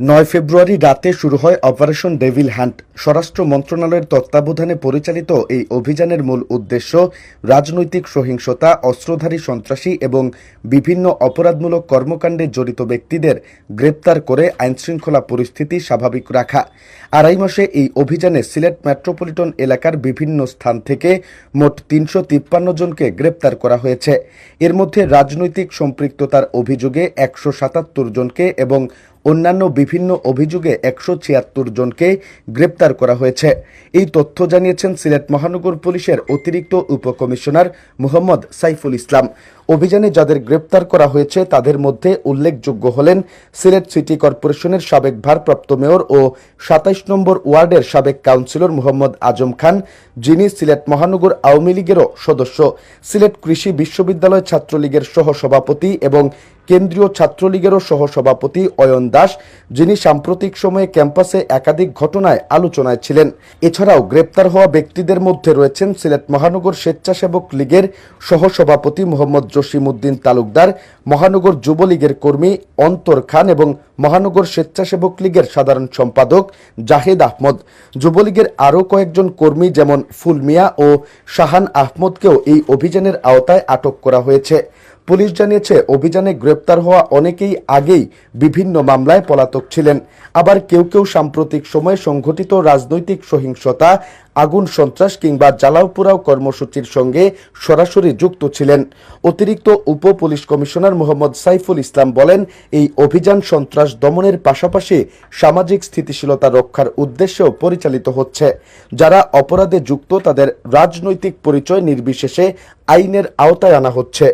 নয় ফেব্রুয়ারি রাতে শুরু হয় অপারেশন ডেভিল হ্যান্ড স্বরাষ্ট্র মন্ত্রণালয়ের তত্ত্বাবধানে পরিচালিত এই অভিযানের মূল উদ্দেশ্য রাজনৈতিক সহিংসতা, অস্ত্রধারী সন্ত্রাসী এবং বিভিন্ন অপরাধমূলক কর্মকাণ্ডে জড়িত ব্যক্তিদের গ্রেপ্তার করে আইনশৃঙ্খলা পরিস্থিতি স্বাভাবিক রাখা। আড়াই মাসে এই অভিযানে সিলেট মেট্রোপলিটন এলাকার বিভিন্ন স্থান থেকে মোট তিনশো তিপ্পান্ন জনকে গ্রেপ্তার করা হয়েছে। এর মধ্যে রাজনৈতিক সম্পৃক্ততার অভিযোগে একশো সাতাত্তর জনকে এবং অন্যান্য বিভিন্ন অভিযোগে একশো ছিয়াত্তর জনকে গ্রেপ্তার করা হয়েছে। এই তথ্য জানিয়েছেন সিলেট মহানগর পুলিশের অতিরিক্ত উপকমিশনার মোহাম্মদ সাইফুল ইসলাম। অভিযানে যাদের গ্রেপ্তার করা হয়েছে, তাদের মধ্যে উল্লেখযোগ্য হলেন সিলেট সিটি কর্পোরেশনের সাবেক ভারপ্রাপ্ত মেয়র ও সাতাইশ নম্বর ওয়ার্ডের সাবেক কাউন্সিলর মোহাম্মদ আজম খান, যিনি সিলেট মহানগর আওয়ামী লীগেরও সদস্য। সিলেট কৃষি বিশ্ববিদ্যালয় ছাত্রলীগের সহ সভাপতি এবং কেন্দ্রীয় ছাত্রলীগেরও সহসভাপতি অয়ন দাস, যিনি সাম্প্রতিক সময়ে ক্যাম্পাসে একাধিক ঘটনায় আলোচনায় ছিলেন। এছাড়াও গ্রেপ্তার হওয়া ব্যক্তিদের মধ্যে রয়েছেন সিলেট মহানগর স্বেচ্ছাসেবক লীগের সহসভাপতি মোহাম্মদ জসিমউদ্দিন তালুকদার, মহানগর যুবলীগের কর্মী অন্তর খান এবং মহানগর স্বেচ্ছাসেবক লীগের সাধারণ সম্পাদক জাহেদ আহমদ। যুবলীগের আরও কয়েকজন কর্মী যেমন ফুলমিয়া ও শাহান আহমদকেও এই অভিযানের আওতায় আটক করা হয়েছে। পুলিশ জানিয়েছে, অভিযানে গ্রেপ্তার হওয়া অনেকেই আগেই বিভিন্ন মামলায় পলাতক ছিলেন। আবার কেউ কেউ সাম্প্রতিক সময়ে সংঘটিত রাজনৈতিক সহিংসতা, আগুন সন্ত্রাস কিংবা জ্বালাও পোড়াও কর্মসূচির সঙ্গে সরাসরি যুক্ত ছিলেন। অতিরিক্ত উপ পুলিশ কমিশনার মোহাম্মদ সাইফুল ইসলাম বলেন, এই অভিযান সন্ত্রাস দমনের পাশাপাশি সামাজিক স্থিতিশীলতা রক্ষার উদ্দেশ্যেও পরিচালিত হচ্ছে। যারা অপরাধে যুক্ত, তাদের রাজনৈতিক পরিচয় নির্বিশেষে আইনের আওতায় আনা হচ্ছে।